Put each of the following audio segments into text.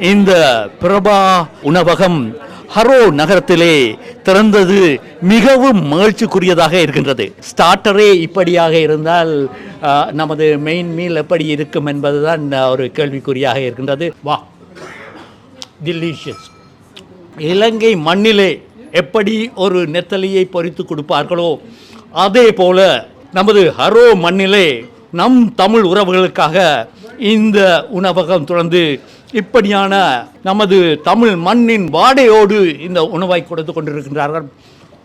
இந்த பிரபா உணவகம் ஹரோ நகரத்திலே திறந்தது மிகவும் மகிழ்ச்சிக்குரியதாக இருக்கின்றது. ஸ்டார்டரே இப்படியாக இருந்தால் நமது மெயின் மீல் எப்படி இருக்கும் என்பதுதான் ஒரு கேள்விக்குறியாக இருக்கின்றது. வா. டெலிஷியஸ் இலங்கை மண்ணிலே எப்படி ஒரு நெத்தலியை பொறித்து கொடுப்பார்களோ அதே போல நமது ஹரோ மண்ணிலே நம் தமிழ் உறவுகளுக்காக இந்த உணவகம் தொடர்ந்து இப்படியான நமது தமிழ் மண்ணின் வாடையோடு இந்த உணவை கொடுத்து கொண்டிருக்கின்றார்கள்.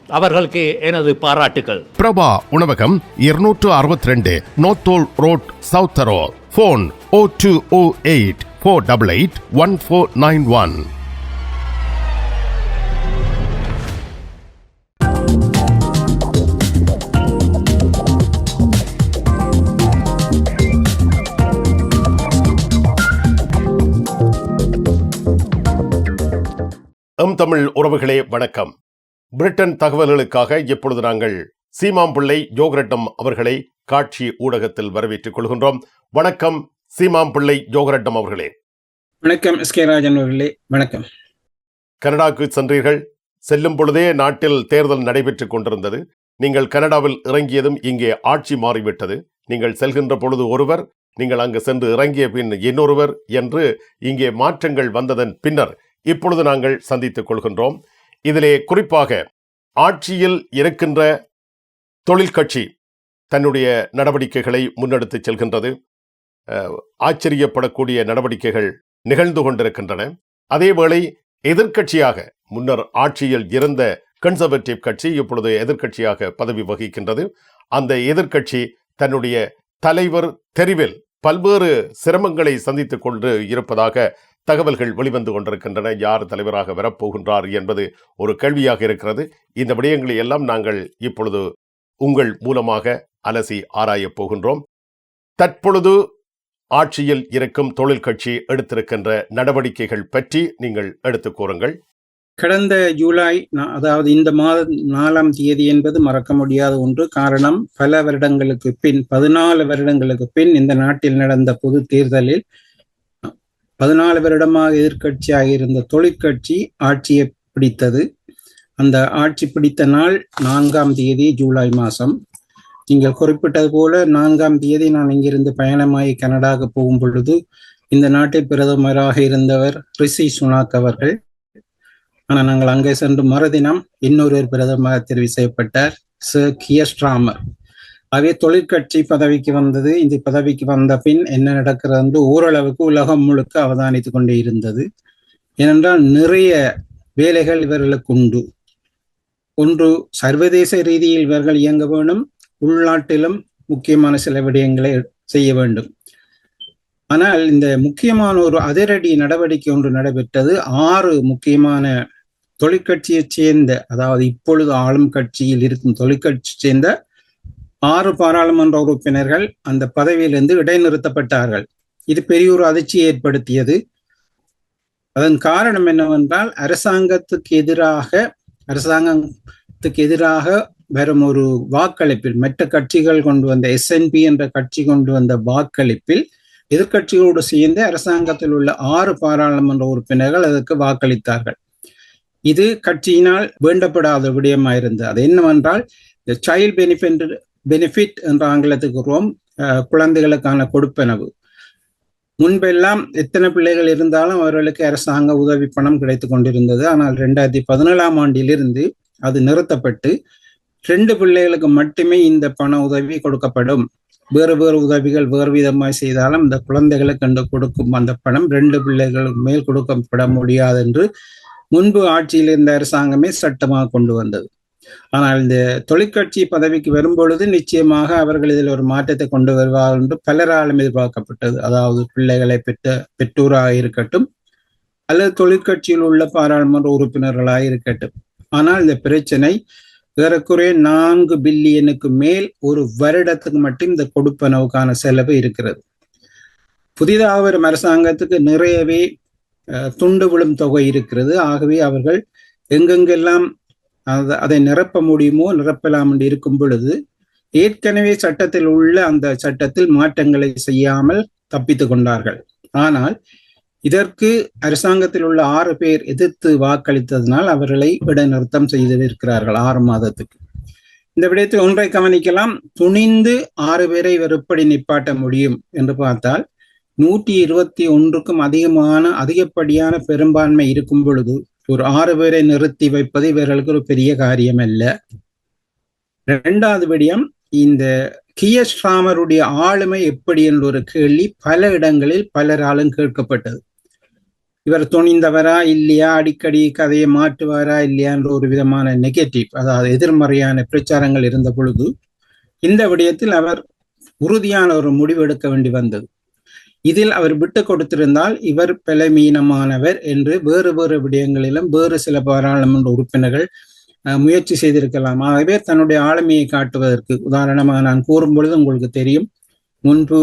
அவர்களுக்கு எனது பாராட்டுகள் பிரபா உணவகம் இருநூற்று அறுபத்தி ரெண்டு Northolt road South Harrow phone oh two oh eight four double eight one four nine one M Tamil உறவுகளே வணக்கம். பிரிட்டன் தகவல்களுக்காக இப்பொழுது நாங்கள் சீமாம்பிள்ளை ஜோகரட்டம் அவர்களை காட்சி ஊடகத்தில் வரவேற்றுக் கொள்கின்றோம். வணக்கம் சீமாம்பிள்ளை ஜோகரட்டம் அவர்களே. வணக்கம் எஸ் கே ராஜன் அவர்களே வணக்கம். கனடாவுக்கு சென்றீர்கள். செல்லும் பொழுதே நாட்டில் தேர்தல் நடைபெற்றுக் கொண்டிருந்தது. நீங்கள் கனடாவில் இறங்கியதும் இங்கே ஆட்சி மாறிவிட்டது. நீங்கள் செல்கின்ற பொழுது ஒருவர் நீங்கள் அங்கு சென்று இறங்கிய பின் இன்னொருவர் என்று இங்கே மாற்றங்கள் வந்ததன் பின்னர் இப்பொழுது நாங்கள் சந்தித்துக் கொள்கின்றோம். இதிலே குறிப்பாக ஆட்சியில் இருக்கின்ற தொழிற்கட்சி தன்னுடைய நடவடிக்கைகளை முன்னெடுத்துச் செல்கின்றது. ஆச்சரியப்படக்கூடிய நடவடிக்கைகள் நிகழ்ந்து கொண்டிருக்கின்றன. அதேவேளை எதிர்க்கட்சியாக முன்னர் ஆட்சியில் இருந்த கன்சர்வேட்டிவ் கட்சி இப்பொழுது எதிர்க்கட்சியாக பதவி வகிக்கின்றது. அந்த எதிர்க்கட்சி தன்னுடைய தலைவர் தெரிவில் பல்வேறு சிரமங்களை சந்தித்துக் கொண்டு இருப்பதாக தகவல்கள் வெளிவந்து கொண்டிருக்கின்றன. யார் தலைவராக வரப்போகின்றார் என்பது ஒரு கேள்வியாக இருக்கிறது. இந்த விடயங்களை எல்லாம் நாங்கள் இப்பொழுது உங்கள் மூலமாக அலசி ஆராயப் போகின்றோம். தற்பொழுது ஆட்சியில் இருக்கும் தொழிற்கட்சி எடுத்திருக்கின்ற நடவடிக்கைகள் பற்றி நீங்கள் எடுத்துக் கூறுங்கள். கடந்த ஜூலை அதாவது இந்த மாத நாலாம் தேதி என்பது மறக்க முடியாத ஒன்று. காரணம் பல வருடங்களுக்கு பின் பதினாலு வருடங்களுக்கு பின் இந்த நாட்டில் நடந்த பொது தேர்தலில் பதினாலு வருடமாக எதிர்கட்சியாக இருந்த தொழிற்கட்சி ஆட்சியை பிடித்தது. அந்த ஆட்சி பிடித்த நாள் நான்காம் தேதி ஜூலை மாதம். நீங்கள் குறிப்பிட்டது போல நான்காம் தேதி நான் இங்கிருந்து பயணமாகி கனடாவுக்கு போகும் பொழுது இந்த நாட்டில் பிரதமராக இருந்தவர் ரிஷி சுனாக் அவர்கள். ஆனால் நாங்கள் அங்கே சென்று மறுதினம் இன்னொரு பிரதமர் தெரிவு செய்யப்பட்டார். சர் கியஸ்ட்ராமர் அதே தொழிற்கட்சி பதவிக்கு வந்தது. இந்த பதவிக்கு வந்த பின் என்ன நடக்கிறது என்று ஓரளவுக்கு உலகம் முழுக்க அவதானித்து கொண்டே இருந்தது. ஏனென்றால் நிறைய வேலைகள் இவர்களுக்கு உண்டு. ஒன்று சர்வதேச ரீதியில் இவர்கள் இயங்க வேண்டும். உள்நாட்டிலும் முக்கியமான சில விடயங்களை செய்ய வேண்டும். ஆனால் இந்த முக்கியமான ஒரு அதிரடி நடவடிக்கை ஒன்று நடைபெற்றது. ஆறு முக்கியமான தொழிற்கட்சியைச் சேர்ந்த அதாவது இப்பொழுது ஆளும் கட்சியில் இருக்கும் தொழிற்கட்சி சேர்ந்த ஆறு பாராளுமன்ற உறுப்பினர்கள் அந்த பதவியிலிருந்து இடைநிறுத்தப்பட்டார்கள். இது பெரிய ஒரு அதிர்ச்சியை ஏற்படுத்தியது. அதன் காரணம் என்னவென்றால் அரசாங்கத்துக்கு எதிராக அரசாங்கத்துக்கு எதிராக வரும் ஒரு வாக்களிப்பில் மற்ற கட்சிகள் கொண்டு வந்த எஸ்என்பி என்ற கட்சி கொண்டு வந்த வாக்களிப்பில் எதிர்க்கட்சிகளோடு சேர்ந்து அரசாங்கத்தில் உள்ள ஆறு பாராளுமன்ற உறுப்பினர்கள் அதற்கு வாக்களித்தார்கள். இது கட்சியினால் வேண்டப்படாத விடயமாயிருந்தது. அது என்னவென்றால் இந்த சைல்ட் பெனிஃபிட் பெனிஃபிட் என்ற ஆங்கிலத்துக்கு குழந்தைகளுக்கான கொடுப்பனவு. முன்பெல்லாம் எத்தனை பிள்ளைகள் இருந்தாலும் அவர்களுக்கு அரசாங்க உதவி பணம் கிடைத்து கொண்டிருந்தது. ஆனால் ரெண்டாயிரத்தி பதினேழாம் ஆண்டிலிருந்து அது நிறுத்தப்பட்டு ரெண்டு பிள்ளைகளுக்கு மட்டுமே இந்த பண உதவி கொடுக்கப்படும். வேறு வேறு உதவிகள் வேறு விதமாய் செய்தாலும் இந்த குழந்தைகளுக்கு கண்டு கொடுக்கும் அந்த பணம் ரெண்டு பிள்ளைகளுக்கு மேல் கொடுக்கப்பட முடியாது என்று முன்பு ஆட்சியில் இருந்த அரசாங்கமே சட்டமாக கொண்டு வந்தது. ஆனால் இந்த தொழிற்கட்சி பதவிக்கு வரும்பொழுது நிச்சயமாக அவர்கள் இதில் ஒரு மாற்றத்தை கொண்டு வருவார்கள் என்று பலராலும் எதிர்பார்க்கப்பட்டது. அதாவது பிள்ளைகளை பெற்ற பெற்றோராக இருக்கட்டும் அல்லது தொழிற்கட்சியில் உள்ள பாராளுமன்ற உறுப்பினர்களாக இருக்கட்டும். ஆனால் இந்த பிரச்சனை ஏறக்குறைய நான்கு பில்லியனுக்கு மேல் ஒரு வருடத்துக்கு மட்டும் இந்த கொடுப்பனவுக்கான செலவு இருக்கிறது. புதிதாக வரும் அரசாங்கத்துக்கு நிறையவே அஹ், துண்டு விழும் தொகை இருக்கிறது. ஆகவே அவர்கள் எங்கெங்கெல்லாம் அதை அதை நிரப்ப முடியுமோ நிரப்பலாம் என்று இருக்கும் பொழுது ஏற்கனவே சட்டத்தில் உள்ள அந்த சட்டத்தில் மாற்றங்களை செய்யாமல் தப்பித்துக் கொண்டார்கள். ஆனால் இதற்கு அரசாங்கத்தில் உள்ள ஆறு பேர் எதிர்த்து வாக்களித்ததனால் அவர்களை இடைநிறுத்தம் செய்திருக்கிறார்கள் ஆறு மாதத்துக்கு. இந்த விடயத்தில் ஒன்றை கவனிக்கலாம். துணிந்து ஆறு பேரை வெறுப்படி நிப்பாட்ட முடியும் என்று பார்த்தால் நூற்றி இருபத்தி ஒன்றுக்கும் அதிகமான அதிகப்படியான பெரும்பான்மை இருக்கும் பொழுது ஒரு ஆறு பேரை நிறுத்தி வைப்பது இவர்களுக்கு ஒரு பெரிய காரியம் அல்ல இரண்டாவது விடயம் இந்த கியஸ்ராமருடைய ஆளுமை எப்படி என்ற ஒரு கேள்வி பல இடங்களில் பலராலும் கேட்கப்பட்டது. இவர் துணிந்தவரா இல்லையா? அடிக்கடி கதையை மாற்றுவாரா இல்லையா என்ற ஒரு விதமான நெகட்டிவ் அதாவது எதிர்மறையான பிரச்சாரங்கள் இருந்த பொழுது இந்த விடயத்தில் அவர் உறுதியான ஒரு முடிவு எடுக்க வேண்டி வந்தது. இதில் அவர் விட்டு கொடுத்திருந்தால் இவர் பலமீனமானவர் என்று வேறு வேறு விடயங்களிலும் வேறு சில பாராளுமன்ற உறுப்பினர்கள் முயற்சி செய்திருக்கலாம். ஆகவே தன்னுடைய ஆளுமையை காட்டுவதற்கு உதாரணமாக நான் கூறும் பொழுது உங்களுக்கு தெரியும். முன்பு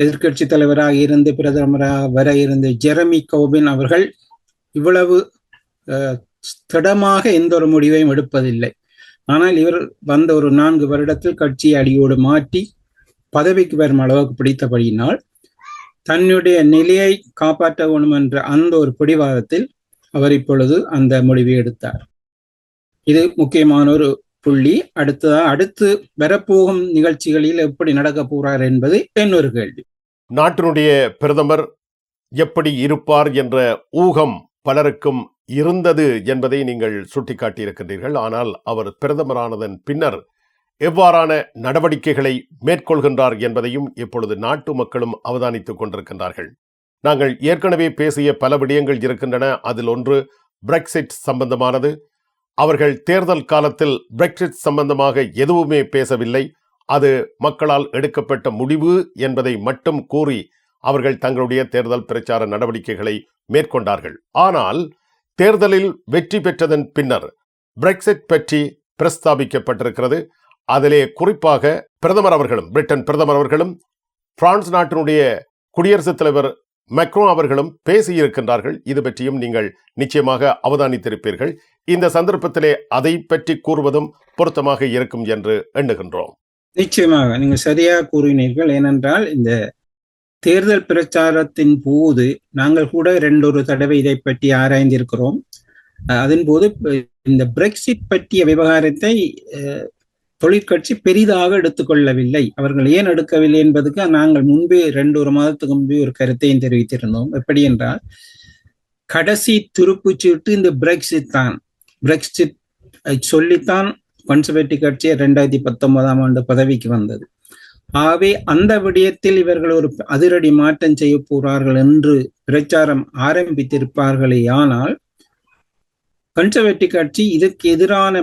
எதிர்கட்சி தலைவராக இருந்து பிரதமராக வர இருந்த ஜெரமி கோபின் அவர்கள் இவ்வளவு திடமாக எந்த ஒரு முடிவையும் எடுப்பதில்லை. ஆனால் இவர் வந்த ஒரு நான்கு வருடத்தில் கட்சியை அடியோடு மாற்றி பதவிக்கு வரும் அளவுக்கு பிடித்தபடியினால் தன்னுடைய நிலையை காப்பாற்ற வேண்டும் என்ற அந்த ஒரு பிடிவாதத்தில் அவர் இப்பொழுது அந்த முடிவை எடுத்தார். இது முக்கியமான ஒரு புள்ளி. அடுத்ததா அடுத்து வரப்போகும் நிகழ்ச்சிகளில் எப்படி நடக்க போறார் என்பது இன்னொரு கேள்வி. நாட்டினுடைய பிரதமர் எப்படி இருப்பார் என்ற ஊகம் பலருக்கும் இருந்தது என்பதை நீங்கள் சுட்டிக்காட்டியிருக்கின்றீர்கள். ஆனால் அவர் பிரதமரானதன் பின்னர் எவ்வாறான நடவடிக்கைகளை மேற்கொள்கின்றார் என்பதையும் இப்பொழுது நாட்டு மக்களும் அவதானித்துக் கொண்டிருக்கின்றார்கள். நாங்கள் ஏற்கனவே பேசிய பல விடயங்கள் இருக்கின்றன. அதில் ஒன்று பிரெக்சிட் சம்பந்தமானது. அவர்கள் தேர்தல் காலத்தில் பிரெக்சிட் சம்பந்தமாக எதுவுமே பேசவில்லை. அது மக்களால் எடுக்கப்பட்ட முடிவு என்பதை மட்டும் கூறி அவர்கள் தங்களுடைய தேர்தல் பிரச்சார நடவடிக்கைகளை மேற்கொண்டார்கள். ஆனால் தேர்தலில் வெற்றி பெற்றதன் பின்னர் பிரெக்சிட் பற்றி பிரஸ்தாபிக்கப்பட்டிருக்கிறது. அதிலே குறிப்பாக பிரதமர் அவர்களும் பிரிட்டன் பிரதமர் அவர்களும் பிரான்ஸ் நாட்டினுடைய குடியரசுத் தலைவர் மெக்ரோ அவர்களும் பேசியிருக்கின்றார்கள். இது பற்றியும் நீங்கள் நிச்சயமாக அவதானித்திருப்பீர்கள். இந்த சந்தர்ப்பத்திலே அதை பற்றி கூறுவதும் பொருத்தமாக இருக்கும் என்று எண்ணுகின்றோம். நிச்சயமாக நீங்கள் சரியாக கூறினீர்கள். ஏனென்றால் இந்த தேர்தல் பிரச்சாரத்தின் போது நாங்கள் கூட ரெண்டொரு தடவை இதை பற்றி ஆராய்ந்திருக்கிறோம். அதன் போது இந்த பிரெக்சிட் பற்றிய விவகாரத்தை தொழிற்கட்சி பெரிதாக எடுத்துக்கொள்ளவில்லை. அவர்கள் ஏன் எடுக்கவில்லை என்பதுக்கு நாங்கள் முன்பே ரெண்டு ஒரு மாதத்துக்கு முன்பே ஒரு கருத்தையும் தெரிவித்திருந்தோம். எப்படி என்றால் கடைசி துருப்புச்சீட்டு இந்த பிரெக்சிட் தான். பிரெக்சிட் சொல்லித்தான் கன்சர்வேட்டிவ் கட்சி ரெண்டாயிரத்தி பத்தொன்பதாம் ஆண்டு பதவிக்கு வந்தது. ஆகவே அந்த விடயத்தில் இவர்கள் ஒரு அதிரடி மாற்றம் செய்ய போகிறார்கள் என்று பிரச்சாரம் ஆரம்பித்திருப்பார்களே ஆனால் கன்சர்வேட்டிவ் கட்சி இதற்கு எதிரான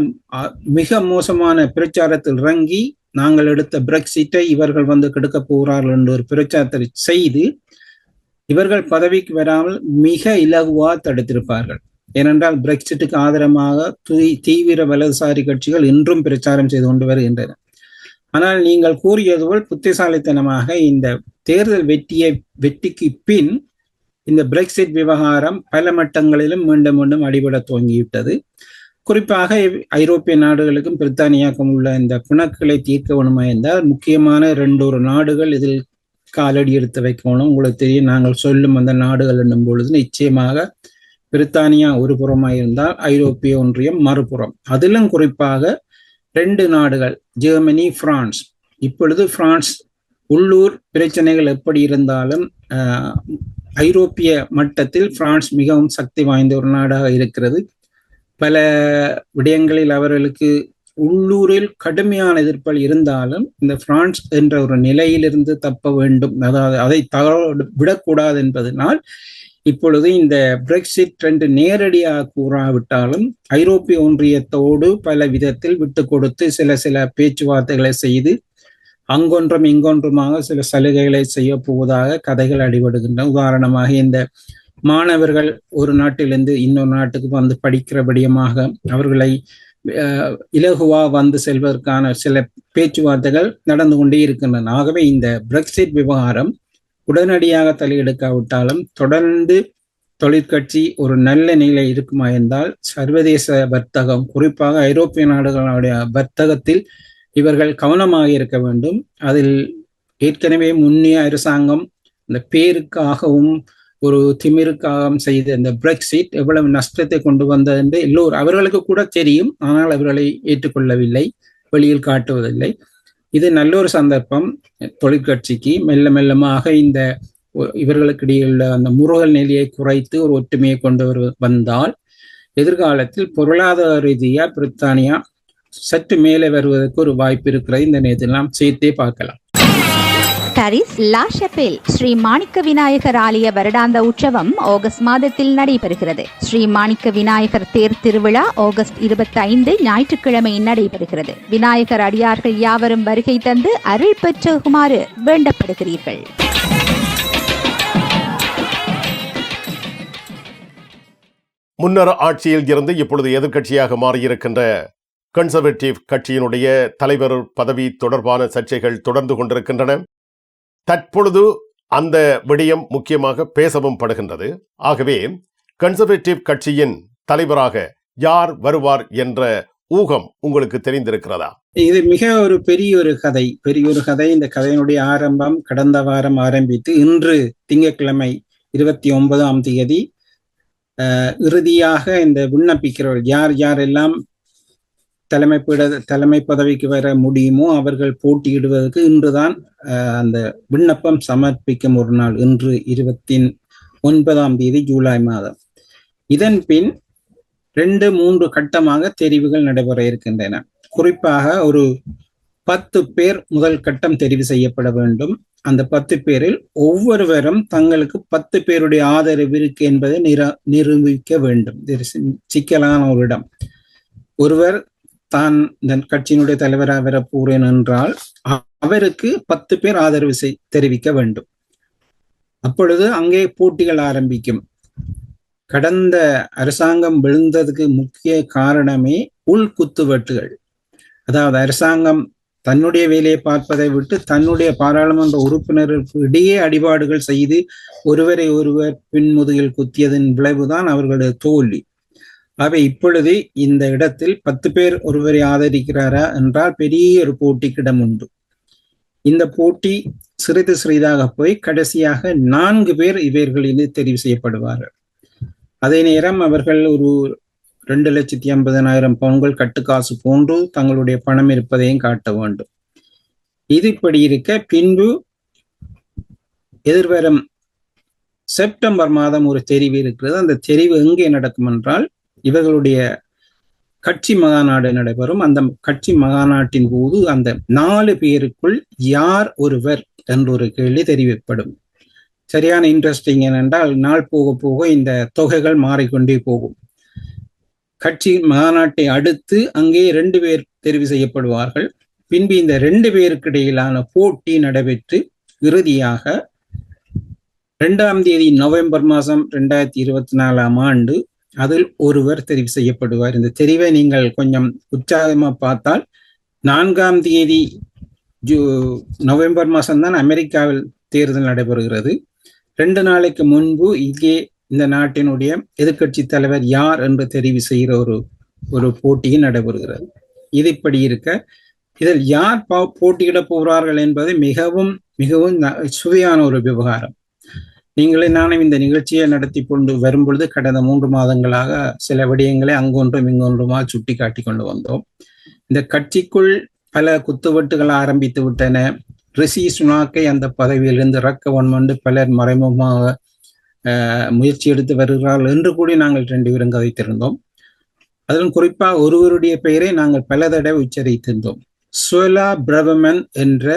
மிக மோசமான பிரச்சாரத்தில் இறங்கி நாங்கள் எடுத்த பிரெக்சிட்டை இவர்கள் வந்து கெடுக்க போகிறார்கள் என்ற ஒரு பிரச்சாரத்தை செய்து இவர்கள் பதவிக்கு வராமல் மிக இலகுவா தடுத்திருப்பார்கள். ஏனென்றால் பிரெக்சிட்டுக்கு ஆதரமாக தீவிர வலதுசாரி கட்சிகள் இன்றும் பிரச்சாரம் செய்து கொண்டு வருகின்றன. ஆனால் நீங்கள் கூறியது போல் புத்திசாலித்தனமாக இந்த தேர்தல் வெற்றியை வெற்றிக்கு பின் இந்த பிரெக்சிட் விவகாரம் பல மட்டங்களிலும் மீண்டும் மீண்டும் அடிபட துவங்கிவிட்டது. குறிப்பாக ஐரோப்பிய நாடுகளுக்கும் பிரித்தானியாக்கும் உள்ள இந்த பிணக்குகளை தீர்க்க வேணுமா என்றால் முக்கியமான ரெண்டு ஒரு நாடுகள் இதில் காலடி எடுத்து வைக்கணும். உங்களுக்கு தெரியும் நாங்கள் சொல்லும் அந்த நாடுகள் என்னும் பொழுது நிச்சயமாக பிரித்தானியா ஒரு புறமாக இருந்தால் ஐரோப்பிய ஒன்றியம் மறுபுறம். அதிலும் குறிப்பாக ரெண்டு நாடுகள் ஜெர்மனி பிரான்ஸ். இப்பொழுது பிரான்ஸ் உள்ளூர் பிரச்சனைகள் எப்படி இருந்தாலும் ஐரோப்பிய மட்டத்தில் பிரான்ஸ் மிகவும் சக்தி வாய்ந்த ஒரு நாடாக இருக்கிறது. பல விடயங்களில் அவர்களுக்கு உள்ளூரில் கடுமையான எதிர்ப்பல் இருந்தாலும் இந்த பிரான்ஸ் என்ற ஒரு நிலையிலிருந்து தப்ப வேண்டும். அதாவது அதை தவற விடக்கூடாது என்பதனால் இப்பொழுது இந்த பிரெக்சிட் ரெண்டு நேரடியாக கூறாவிட்டாலும் ஐரோப்பிய ஒன்றியத்தோடு பல விதத்தில் விட்டு கொடுத்து சில சில பேச்சுவார்த்தைகளை செய்து அங்கொன்றும் இங்கொன்றுமாக சில சலுகைகளை செய்ய போவதாக கதைகள் அடிபடுகின்றன. உதாரணமாக இந்த மாணவர்கள் ஒரு நாட்டிலிருந்து இன்னொரு நாட்டுக்கு வந்து படிக்கிறபடியமாக அவர்களை இலகுவா வந்து செல்வதற்கான சில பேச்சுவார்த்தைகள் நடந்து கொண்டே இருக்கின்றன. ஆகவே இந்த பிரெக்சிட் விவகாரம் உடனடியாக தலையெடுக்காவிட்டாலும் தொடர்ந்து தொழிற்கட்சி ஒரு நல்ல நிலை இருக்குமா என்றால் சர்வதேச வர்த்தகம் குறிப்பாக ஐரோப்பிய நாடுகளுடைய வர்த்தகத்தில் இவர்கள் கவனமாக இருக்க வேண்டும். அதில் ஏற்கனவே முன்னிய அரசாங்கம் இந்த பேருக்காகவும் ஒரு திமிருக்காகவும் செய்த இந்த பிரெக்சிட் எவ்வளவு நஷ்டத்தை கொண்டு வந்தது என்று எல்லோரும் அவர்களுக்கு கூட தெரியும். ஆனால் அவர்களை ஏற்றுக்கொள்ளவில்லை வெளியில் காட்டுவதில்லை. இது நல்ல ஒரு சந்தர்ப்பம். தொழிற்கட்சிக்கு மெல்ல மெல்லமாக இந்த இவர்களுக்கு இவர்களுக்கிடையே உள்ள அந்த முருகல் நிலையை குறைத்து ஒரு ஒற்றுமையை கொண்டு வரு வந்தால் எதிர்காலத்தில் பொருளாதார ரீதியா பிரித்தானியா சற்று மேலே வருவதற்கு ஒரு வாய்ப்பு இருக்கிறது. இந்த நேரத்தில் நாம் சேர்த்தே பார்க்கலாம். Paris La Chapelle Sri Manikka Vinayagar ஆலய வருடாந்த உற்சவம் ஆகஸ்ட் மாதத்தில் நடைபெறுகிறது. ஸ்ரீ மாணிக்க விநாயகர் தேர் திருவிழா ஆகஸ்ட் இருபத்தி ஐந்து ஞாயிற்றுக்கிழமை நடைபெறுகிறது. விநாயகர் அடியார்கள் யாவரும் வருகை தந்து அருள் பெற்றுகுமாறு வேண்டப்படுகிறீர்கள். முன்னர் ஆட்சியில் இருந்து இப்பொழுது எதிர்க்கட்சியாக மாறியிருக்கின்ற கன்சர்வேட்டிவ் கட்சியினுடைய தலைவர் பதவி தொடர்பான சர்ச்சைகள் தொடர்ந்து கொண்டிருக்கின்றன. தற்பொழுது அந்த விடயம் முக்கியமாக பேசவும் படுகின்றது. ஆகவே கன்சர்வேட்டிவ் கட்சியின் தலைவராக யார் வருவார் என்ற ஊகம் உங்களுக்கு தெரிந்திருக்கிறதா? இது மிக ஒரு பெரிய ஒரு கதை. பெரிய ஒரு கதை. இந்த கதையினுடைய ஆரம்பம் கடந்த வாரம் ஆரம்பித்து இன்று திங்கட்கிழமை இருபத்தி ஒன்பதாம் தேதி இறுதியாக இந்த விண்ணப்பிக்கிறவர்கள் யார் யாரெல்லாம் தலைமை பீட தலைமை பதவிக்கு வர முடியுமோ அவர்கள் போட்டியிடுவதற்கு இன்றுதான் அந்த விண்ணப்பம் சமர்ப்பிக்கும் ஒரு நாள் இன்று இருபத்தி ஒன்பதாம் தேதி ஜூலை மாதம். இதன் பின் ரெண்டு மூன்று கட்டமாக தெரிவுகள் நடைபெற இருக்கின்றன. குறிப்பாக ஒரு பத்து பேர் முதல் கட்டம் தெரிவு செய்யப்பட வேண்டும். அந்த பத்து பேரில் ஒவ்வொருவரும் தங்களுக்கு பத்து பேருடைய ஆதரவு இருக்கு என்பதை நிர நிரூபிக்க வேண்டும். சிக்கலான ஒரு இடம். ஒருவர் தான் இந்த கட்சியினுடைய தலைவராக வர போறேன் என்றால் அவருக்கு பத்து பேர் ஆதரவு செய் தெரிவிக்க வேண்டும். அப்பொழுது அங்கே போட்டிகள் ஆரம்பிக்கும். கடந்த அரசாங்கம் விழுந்ததுக்கு முக்கிய காரணமே உள் குத்துவெட்டுகள். அதாவது அரசாங்கம் தன்னுடைய வேலையை பார்ப்பதை விட்டு தன்னுடைய பாராளுமன்ற உறுப்பினருக்கு இடையே அடிபாடுகள் செய்து ஒருவரை ஒருவர் பின்முதுகில் குத்தியதன் விளைவுதான் அவர்களுடைய தோல்வி. ஆகவே இப்பொழுது இந்த இடத்தில் பத்து பேர் ஒருவரை ஆதரிக்கிறாரா என்றால் பெரிய ஒரு போட்டிக்கிடம் உண்டு. இந்த போட்டி சிறிது சிறிதாக போய் கடைசியாக நான்கு பேர் இவர்களில் தெரிவு செய்யப்படுவார்கள். அதே நேரம் அவர்கள் ஒரு ரெண்டு லட்சத்தி ஐம்பதனாயிரம் பவுன்கள் கட்டுக்காசு போன்று தங்களுடைய பணம் இருப்பதையும் காட்ட வேண்டும். இது இப்படி இருக்க பின்பு எதிர்வரும் செப்டம்பர் மாதம் ஒரு தெரிவு இருக்கிறது. அந்த தெரிவு எங்கே நடக்கும் என்றால் இவர்களுடைய கட்சி மகாநாடு நடைபெறும். அந்த கட்சி மகாநாட்டின் போது அந்த நாலு பேருக்குள் யார் ஒருவர் என்ற ஒரு கேள்வி தெரிவிக்கப்படும் சரியான இன்ட்ரெஸ்டிங் ஏனென்றால் நாள் போக போக இந்த தொகைகள் மாறிக்கொண்டே போகும். கட்சி மாநாட்டை அடுத்து அங்கே ரெண்டு பேர் தெரிவு செய்யப்படுவார்கள். பின்பு இந்த ரெண்டு பேருக்கு இடையிலான போட்டி நடைபெற்று இறுதியாக இரண்டாம் தேதி நவம்பர் மாதம் ரெண்டாயிரத்தி இருபத்தி நாலாம் ஆண்டு அதில் ஒருவர் தெரிவு செய்யப்படுவார். இந்த தெரிவை நீங்கள் கொஞ்சம் உற்சாகமா பார்த்தால் நான்காம் தேதி ஜூ நவம்பர் மாதம்தான் அமெரிக்காவில் தேர்தல் நடைபெறுகிறது. ரெண்டு நாளைக்கு முன்பு இங்கே இந்த நாட்டினுடைய எதிர்க்கட்சி தலைவர் யார் என்று தெரிவு செய்கிற ஒரு ஒரு போட்டியும் நடைபெறுகிறது. இது இப்படி இருக்க இதில் யார் பா- போட்டியிட போகிறார்கள் என்பது மிகவும் மிகவும் ந- சுவையான ஒரு விவகாரம். நீங்களே நானும் இந்த நிகழ்ச்சியை நடத்தி கொண்டு வரும்பொழுது கடந்த மூன்று மாதங்களாக சில விடயங்களை அங்கொன்றும் இங்கொன்றுமா சுட்டி காட்டி கொண்டு வந்தோம். இந்த கட்சிக்குள் பல குத்துவெட்டுகள் ஆரம்பித்து விட்டன. ரிஷி சுனாக்கை அந்த பதவியிலிருந்து இறக்க வந்து பலர் மறைமுகமாக அஹ், முயற்சி எடுத்து வருகிறார்கள் என்று கூட நாங்கள் ரெண்டு பேரும் கதைத்திருந்தோம். அதிலும் குறிப்பாக ஒருவருடைய பெயரை நாங்கள் பல தடவை உச்சரித்திருந்தோம். சுவலா பிரபமன் என்ற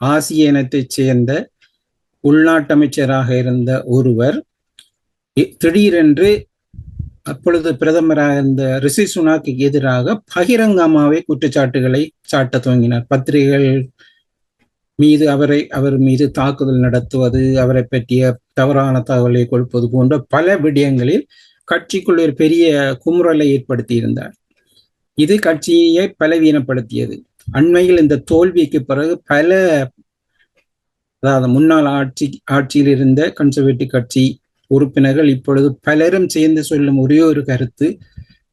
ஆசிய இனத்தைச் சேர்ந்த உள்நாட்டு அமைச்சராக இருந்த ஒருவர் திடீரென்று அப்பொழுது பிரதமராக இருந்த ரிஷி சுனாக்கு எதிராக பகிரங்கமாவே குற்றச்சாட்டுகளை சாட்ட துவங்கினார். பத்திரிகைகள் மீது அவரை அவர் மீது தாக்குதல் நடத்துவது அவரை பற்றிய தவறான தகவலை கொடுப்பது போன்ற பல விடயங்களில் கட்சிக்குள் ஒரு பெரிய குமுறலை ஏற்படுத்தி இருந்தார் இது கட்சியை பலவீனப்படுத்தியது. அண்மையில் இந்த தோல்விக்கு பிறகு பல அதாவது முன்னாள் ஆட்சி ஆட்சியில் இருந்த கன்சர்வேட்டிவ் கட்சி உறுப்பினர்கள் இப்பொழுது பலரும் சேர்ந்து சொல்லும் ஒரே ஒரு கருத்து.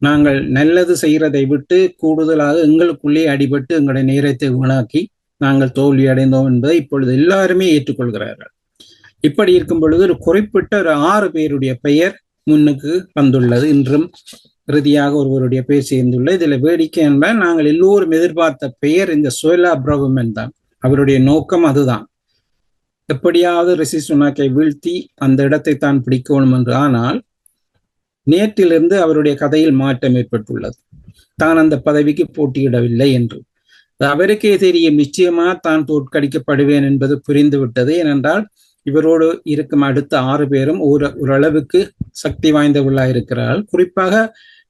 நாங்கள் நல்லது செய்யறதை விட்டு கூடுதலாக எங்களுக்குள்ளே அடிபட்டு எங்களுடைய நேரத்தை வீணாக்கி நாங்கள் தோல்வி அடைந்தோம் என்பதை இப்பொழுது எல்லாருமே ஏற்றுக்கொள்கிறார்கள். இப்படி இருக்கும் பொழுது ஒரு குறிப்பிட்ட ஒரு ஆறு பேருடைய பெயர் முன்னுக்கு வந்துள்ளது. இன்றும் இறுதியாக ஒருவருடைய பெயர் சேர்ந்துள்ளது இதுல வேடிக்கை என்றால் நாங்கள் எல்லோரும் எதிர்பார்த்த பெயர் இந்த சோலா பிரபுமன் தான். அவருடைய நோக்கம் அதுதான். எப்படியாவது ரிஷி சுனாக்கை வீழ்த்தி அந்த இடத்தை தான் பிடிக்கணும் என்று ஆனால் நேற்றிலிருந்து அவருடைய கதையில் மாற்றம் ஏற்பட்டுள்ளது. தான் அந்த பதவிக்கு போட்டியிடவில்லை என்று. அவருக்கே தெரியும் நிச்சயமா தான் தோற்கடிக்கப்படுவேன் என்பது புரிந்துவிட்டது. ஏனென்றால் இவரோடு இருக்கும் அடுத்த ஆறு பேரும் ஒரு ஓரளவுக்கு சக்தி வாய்ந்தவர்களாக இருக்கிறார்கள். குறிப்பாக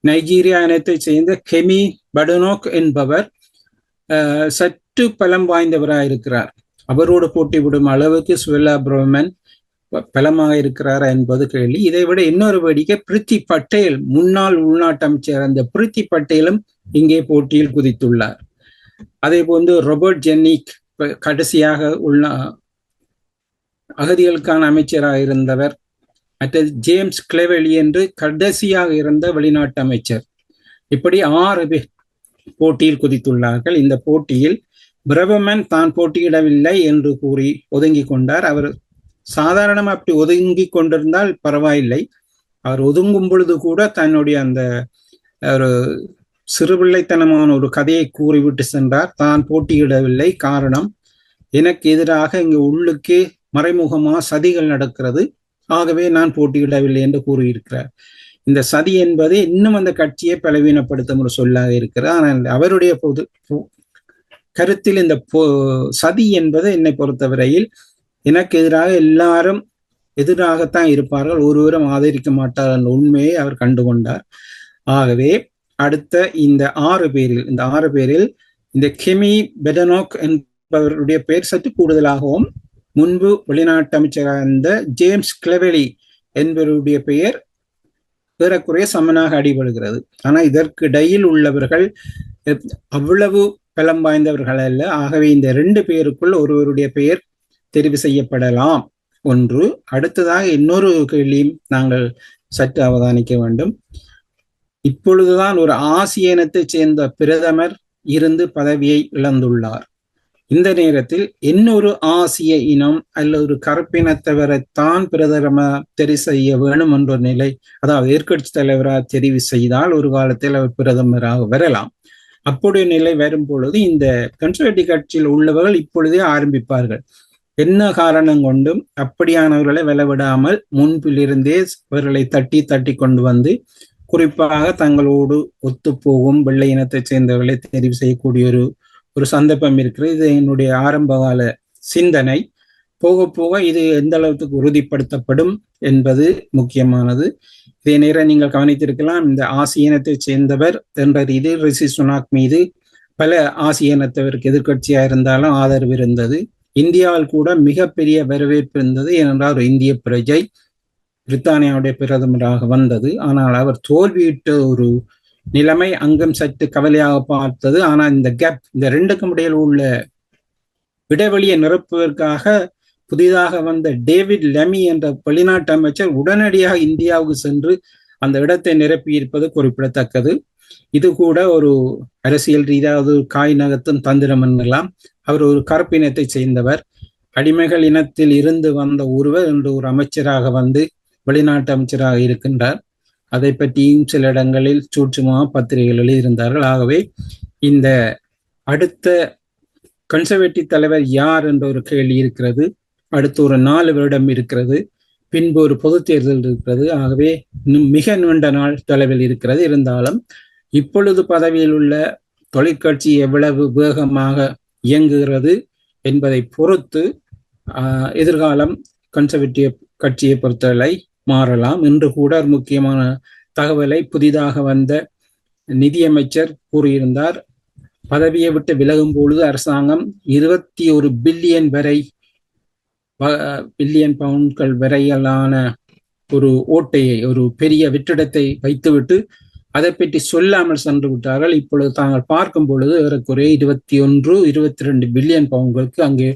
நைஜீரியா இனத்தைச் சேர்ந்த கெமி படுனோக் என்பவர் சற்று பலம் வாய்ந்தவராக இருக்கிறார். அவரோடு போட்டி விடும் அளவுக்கு சுவெல்லா பிரமன் பலமாக இருக்கிறாரா என்பது கேள்வி. இதை விட இன்னொரு வேடிக்கை பிரித்தி பட்டேல் முன்னாள் உள்நாட்டு அமைச்சர் அந்த பிரித்தி பட்டேலும் இங்கே போட்டியில் குதித்துள்ளார். அதே போன்று ரொபர்ட் ஜென்னிக் கடைசியாக உள்ள அகதிகளுக்கான அமைச்சராக இருந்தவர் மற்றது ஜேம்ஸ் கிளெவெலி என்று கடைசியாக இருந்த வெளிநாட்டு அமைச்சர். இப்படி ஆறு பேர் போட்டியில் குதித்துள்ளார்கள். இந்த போட்டியில் பிரபமன் தான் போட்டியிடவில்லை என்று கூறி ஒதுங்கி கொண்டார். அவர் சாதாரணமாக அப்படி ஒதுங்கி கொண்டிருந்தால் பரவாயில்லை. அவர் ஒதுங்கும் பொழுது கூட தன்னுடைய அந்த ஒரு சிறுபிள்ளைத்தனமான ஒரு கதையை கூறிவிட்டு சென்றார். தான் போட்டியிடவில்லை. காரணம் எனக்கு எதிராக இங்கு உள்ளுக்கே மறைமுகமாக சதிகள் நடக்கிறது. ஆகவே நான் போட்டியிடவில்லை என்று கூறியிருக்கிறார். இந்த சதி என்பது இன்னும் அந்த கட்சியை பலவீனப்படுத்தும் ஒரு சொல்லாக இருக்கிறது. ஆனால் அவருடைய பொது கருத்தில் இந்த பொ- சதி என்பது என்னை பொறுத்தவரையில் எனக்கு எதிராக எல்லாரும் எதிராகத்தான் இருப்பார்கள். ஒருவரும் ஆதரிக்க மாட்டார் என்ற உண்மையை அவர் கண்டுகொண்டார். ஆகவே அடுத்த இந்த ஆறு பேரில் இந்த ஆறு பேரில் இந்த கெமி பெடனோக் என்பவருடைய பெயர் சற்று கூடுதலாகவும் முன்பு வெளிநாட்டு அமைச்சராக இருந்த ஜேம்ஸ் கிளவெலி என்பவருடைய பெயர் ஏறக்குறைய சமனாக அடிபடுகிறது. ஆனால் இதற்கு இடையில் உள்ளவர்கள் அவ்வளவு பலம் வாய்ந்தவர்கள் அல்ல. ஆகவே இந்த ரெண்டு பேருக்குள் ஒருவருடைய பெயர் தெரிவு செய்யப்படலாம். ஒன்று அடுத்ததாக இன்னொரு கேள்வியும் நாங்கள் சற்று அவதானிக்க வேண்டும். இப்பொழுதுதான் ஒரு ஆசிய இனத்தைச் சேர்ந்த பிரதமர் இருந்து பதவியை இழந்துள்ளார். இந்த நேரத்தில் இன்னொரு ஆசிய இனம் அல்லது ஒரு கருப்பினத்தவரைத்தான் பிரதம தெரிவு செய்ய வேணும் என்ற ஒரு நிலை அதாவது எதிர்கட்சி தலைவராக தெரிவு செய்தால் ஒரு காலத்தில் அவர் பிரதமராக வரலாம். அப்படி நிலை வரும் பொழுது இந்த கன்சர்வேட்டிவ் கட்சியில் உள்ளவர்கள் இப்பொழுதே ஆரம்பிப்பார்கள். என்ன காரணம் கொண்டும் அப்படியானவர்களை விலவிடாமல் முன்பிலிருந்தே அவர்களை தட்டி தட்டி கொண்டு வந்து குறிப்பாக தங்களோடு ஒத்துப்போகும் வெள்ளை இனத்தை சேர்ந்தவர்களை தெரிவு செய்யக்கூடிய ஒரு ஒரு சந்தர்ப்பம் இருக்கிறது. இது என்னுடைய ஆரம்பகால சிந்தனை. போக போக இது எந்த அளவுக்கு உறுதிப்படுத்தப்படும் என்பது முக்கியமானது. இதே நேரம் நீங்கள் கவனித்திருக்கலாம் இந்த ஆசிய இனத்தைச் சேர்ந்தவர் என்ற ரீதியில் ரிஷி சுனாக் மீது பல ஆசியனத்தவருக்கு எதிர்க்கட்சியா இருந்தாலும் ஆதரவு இருந்தது. இந்தியாவில் கூட மிகப்பெரிய வரவேற்பு இருந்தது ஏனென்றால் ஒரு இந்திய பிரஜை பிரித்தானியாவுடைய பிரதமராக வந்தது. ஆனால் அவர் தோல்வியிட்ட ஒரு நிலைமை அங்கும் சற்று கவலையாக பார்த்தது. ஆனால் இந்த கேப் இந்த ரெண்டுக்கும் இடையில் உள்ள இடைவெளியை நிரப்புவதற்காக புதிதாக வந்த டேவிட் லெமி என்ற வெளிநாட்டு அமைச்சர் உடனடியாக இந்தியாவுக்கு சென்று அந்த இடத்தை நிரப்பியிருப்பது குறிப்பிடத்தக்கது. இது கூட ஒரு அரசியல் ரீதியாவது ஒரு காய் நகர்த்தும் தந்திரம் என்னலாம் அவர் ஒரு கருப்பினத்தை சேர்ந்தவர். அடிமைகள் இனத்தில் இருந்து வந்த ஒருவர் என்று ஒரு அமைச்சராக வந்து வெளிநாட்டு அமைச்சராக இருக்கின்றார். அதை பற்றியும் சில இடங்களில் சூட்சமாக பத்திரிகைகளில் இருந்தார்கள். ஆகவே இந்த அடுத்த கன்சர்வேட்டிவ் தலைவர் யார் என்ற ஒரு கேள்வி இருக்கிறது. அடுத்து ஒரு நாலு வருடம் இருக்கிறது. பின்பு ஒரு பொது தேர்தல் இருக்கிறது. ஆகவே இன்னும் மிக நீண்ட நாள் தொலைவில் இருக்கிறது. இருந்தாலும் இப்பொழுது பதவியில் உள்ள தொழிற்கட்சி எவ்வளவு வேகமாக இயங்குகிறது என்பதை பொறுத்து எதிர்காலம் கன்சர்வேட்டிவ் கட்சியை பொறுத்தவரை மாறலாம். இன்று கூட ஒரு முக்கியமான தகவலை புதிதாக வந்த நிதியமைச்சர் கூறியிருந்தார். பதவியை விட்டு விலகும் பொழுது அரசாங்கம் இருபத்தி ஒரு பில்லியன் வரை பில்லியன் பவுண்ட்கள் வரையிலான ஒரு ஓட்டையை ஒரு பெரிய வெற்றிடத்தை வைத்துவிட்டு அதை பற்றி சொல்லாமல் சென்று விட்டார்கள். இப்பொழுது தாங்கள் பார்க்கும் பொழுது ஏறக்குறைய இருபத்தி ஒன்று இருபத்தி ரெண்டு பில்லியன் பவுண்ட்களுக்கு அங்கே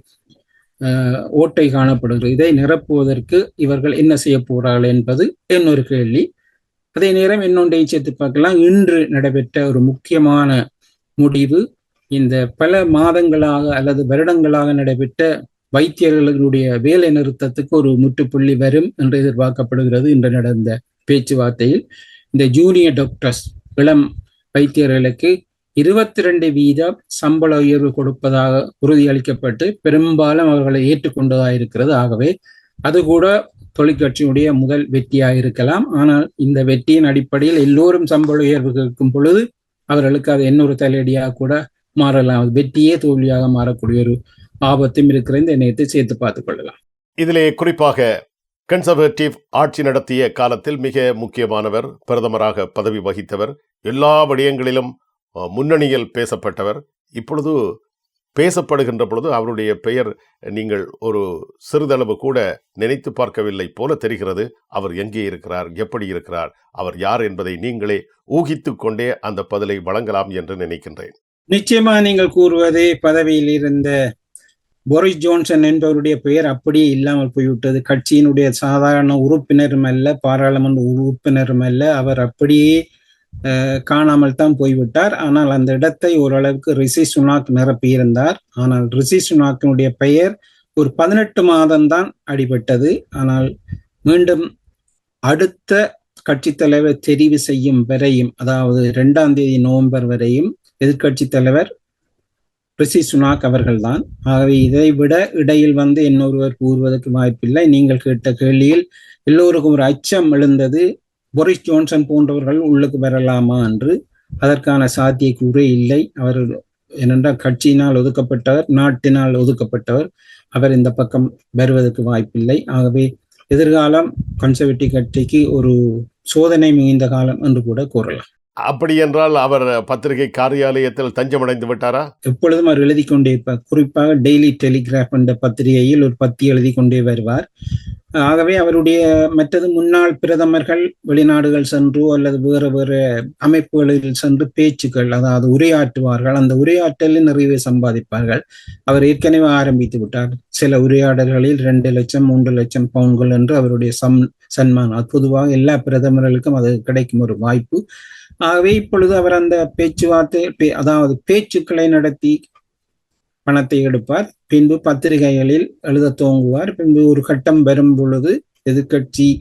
அஹ், ஓட்டை காணப்படுகிறது. இதை நிரப்புவதற்கு இவர்கள் என்ன செய்ய போறார்கள் என்பது இன்னொரு கேள்வி. அதே நேரம் இன்னொன்றையும் சேர்த்து பார்க்கலாம். இன்று நடைபெற்ற ஒரு முக்கியமான முடிவு. இந்த பல மாதங்களாக அல்லது வருடங்களாக நடைபெற்ற வைத்தியர்களுடைய வேலை நிறுத்தத்துக்கு ஒரு முற்றுப்புள்ளி வரும் என்று எதிர்பார்க்கப்படுகிறது இன்று நடந்த பேச்சுவார்த்தையில். இந்த ஜூனியர் டாக்டர்ஸ் இளம் வைத்தியர்களுக்கு இருபத்தி ரெண்டு வீதம் சம்பள உயர்வு கொடுப்பதாக உறுதியளிக்கப்பட்டு பெரும்பாலும் அவர்களை ஏற்றுக்கொண்டதாக இருக்கிறது. ஆகவே அது கூட தொழிற்கட்சியினுடைய முதல் வெற்றியாக இருக்கலாம். ஆனால் இந்த வெற்றியின் அடிப்படையில் எல்லோரும் சம்பள உயர்வு கேட்கும் பொழுது அவர்களுக்கு அது இன்னொரு தலையடியாக கூட மாறலாம். வெற்றியே தோல்வியாக மாறக்கூடிய ஒரு ஆபத்தும் இருக்கிற இந்த இணையத்தை சேர்த்து பார்த்துக் கொள்ளலாம். இதிலே குறிப்பாக கன்சர்வேட்டிவ் ஆட்சி நடத்திய காலத்தில் மிக முக்கியமானவர் பிரதமராக பதவி வகித்தவர் எல்லா விடயங்களிலும் முன்னணியில் பேசப்பட்டவர். இப்பொழுது பேசப்படுகின்ற பொழுது அவருடைய பெயர் நீங்கள் ஒரு சிறிதளவு கூட நினைத்து பார்க்கவில்லை போல தெரிகிறது. அவர் எங்கே இருக்கிறார்? எப்படி இருக்கிறார்? அவர் யார் என்பதை நீங்களே ஊகித்துக் கொண்டே அந்த பதிலை வழங்கலாம் என்று நினைக்கின்றேன். நிச்சயமா நீங்கள் கூறுவது பதவியில் இருந்த போரிஸ் ஜோன்சன் என்பவருடைய பெயர் அப்படியே இல்லாமல் போய்விட்டது. கட்சியினுடைய சாதாரண உறுப்பினரும் அல்ல பாராளுமன்ற உறுப்பினரும் அல்ல அவர் அப்படியே காணாமல் தான் போய்விட்டார். ஆனால் அந்த இடத்தை ஓரளவுக்கு ரிஷி சுனாக் நிரப்பியிருந்தார் ஆனால் ரிஷி சுனாக்கினுடைய பெயர் ஒரு பதினெட்டு மாதம்தான் அடிபட்டது. ஆனால் மீண்டும் அடுத்த கட்சி தலைவர் தெரிவு செய்யும் வரையும் அதாவது இரண்டாம் தேதி நவம்பர் வரையும் எதிர்க்கட்சி தலைவர் ரிஷி சுனாக் அவர்கள்தான் ஆகவே இதை விட இடையில் வந்து இன்னொருவர் கூறுவதற்கு வாய்ப்பில்லை. நீங்கள் கேட்ட கேள்வியில் எல்லோருக்கும் ஒரு அச்சம் எழுந்தது பொரிஸ் ஜோன்சன் போன்றவர்கள் உள்ளுக்கு வரலாமா? என்று. அதற்கான சாத்தியக்கூறே இல்லை. அவர் ஏனென்றால் கட்சியினால் ஒதுக்கப்பட்டவர் நாட்டினால் ஒதுக்கப்பட்டவர். அவர் இந்த பக்கம் வருவதற்கு வாய்ப்பில்லை. ஆகவே எதிர்காலம் கன்சர்வேட்டிவ் கட்சிக்கு ஒரு சோதனை மிகுந்த காலம் என்று கூட கூறலாம். அப்படி என்றால் அவர் பத்திரிகை காரியாலயத்தில் தஞ்சமடைந்து விட்டாரா? எப்பொழுதும் அவர் எழுதி கொண்டே இருப்பார் குறிப்பாக டெய்லி டெலிகிராஃப் என்ற பத்திரிகையில் ஒரு பத்தி எழுதி கொண்டே வருவார். ஆகவே அவருடைய மற்றது முன்னாள் பிரதமர்கள் வெளிநாடுகள் சென்று அல்லது வேறு வேறு அமைப்புகளில் சென்று பேச்சுக்கள் அதாவது உரையாற்றுவார்கள். அந்த உரையாற்றலில் நிறைவே சம்பாதிப்பார்கள். அவர் ஏற்கனவே ஆரம்பித்து விட்டார். சில உரையாடல்களில் ரெண்டு லட்சம் மூன்று லட்சம் பவுன்கள் என்று அவருடைய சம் சன்மானம் பொதுவாக எல்லா பிரதமர்களுக்கும் அது கிடைக்கும் ஒரு வாய்ப்பு. ஆகவே இப்பொழுது அவர் அந்த பேச்சுவார்த்தை பே- அதாவது பேச்சுக்களை நடத்தி பணத்தை எடுப்பார். பின்பு பத்திரிகைகளில் எழுத துவங்குவார். பின்பு ஒரு கட்டம் வரும் பொழுது எதிர்க்கட்சி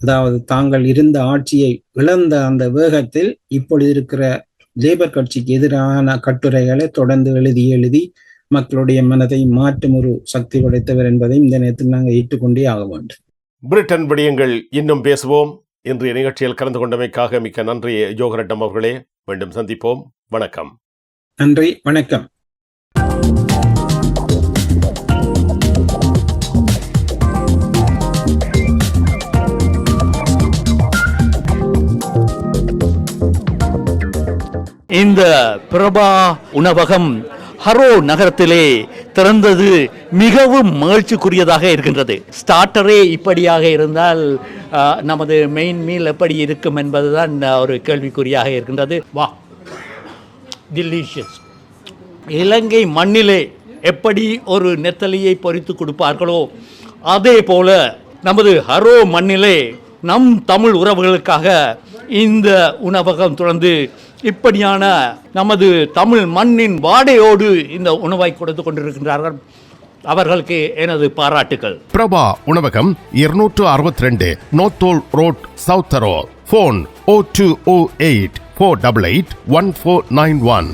அதாவது தாங்கள் இருந்த ஆட்சியை இழந்த அந்த வேகத்தில் இப்பொழுது இருக்கிற லேபர் கட்சிக்கு எதிரான கட்டுரைகளை தொடர்ந்து எழுதி எழுதி மக்களுடைய மனதை மாற்றும் ஒரு சக்தி படைத்தவர் என்பதை இந்த நேரத்தில் நாங்கள் ஏற்றுக்கொண்டே ஆக வேண்டும். பிரிட்டன் விடயங்கள் இன்னும் பேசுவோம். இன்றைய நிகழ்ச்சியில் கலந்து கொண்டமைக்காக மிக்க நன்றி யோகரட்டம் அவர்களே. மீண்டும் சந்திப்போம். வணக்கம். நன்றி வணக்கம். இந்த பிரபா உணவகம் ஹரோ நகரத்திலே திறந்தது மிகவும் மகிழ்ச்சிக்குரியதாக இருக்கின்றது. ஸ்டார்டரே இப்படியாக இருந்தால் நமது மெயின் மீல் எப்படி இருக்கும் என்பதுதான் ஒரு கேள்விக்குறியாக இருக்கின்றது. வா. டிலீஷியஸ் இலங்கை மண்ணிலே எப்படி ஒரு நெத்தலியை பொறித்து கொடுப்பார்களோ அதே போல நமது ஹரோ மண்ணிலே நம் தமிழ் உறவுகளுக்காக இந்த உணவகம் தொடர்ந்து இப்படியான நமது தமிழ் மண்ணின் வாடையோடு இந்த உணவை கொடுத்து கொண்டிருக்கின்றார்கள். அவர்களுக்கு எனது பாராட்டுக்கள். பிரபா உணவகம் இருநூற்று அறுபத்தி ரெண்டு Northolt road South Harrow phone oh two oh eight four double eight one four nine one.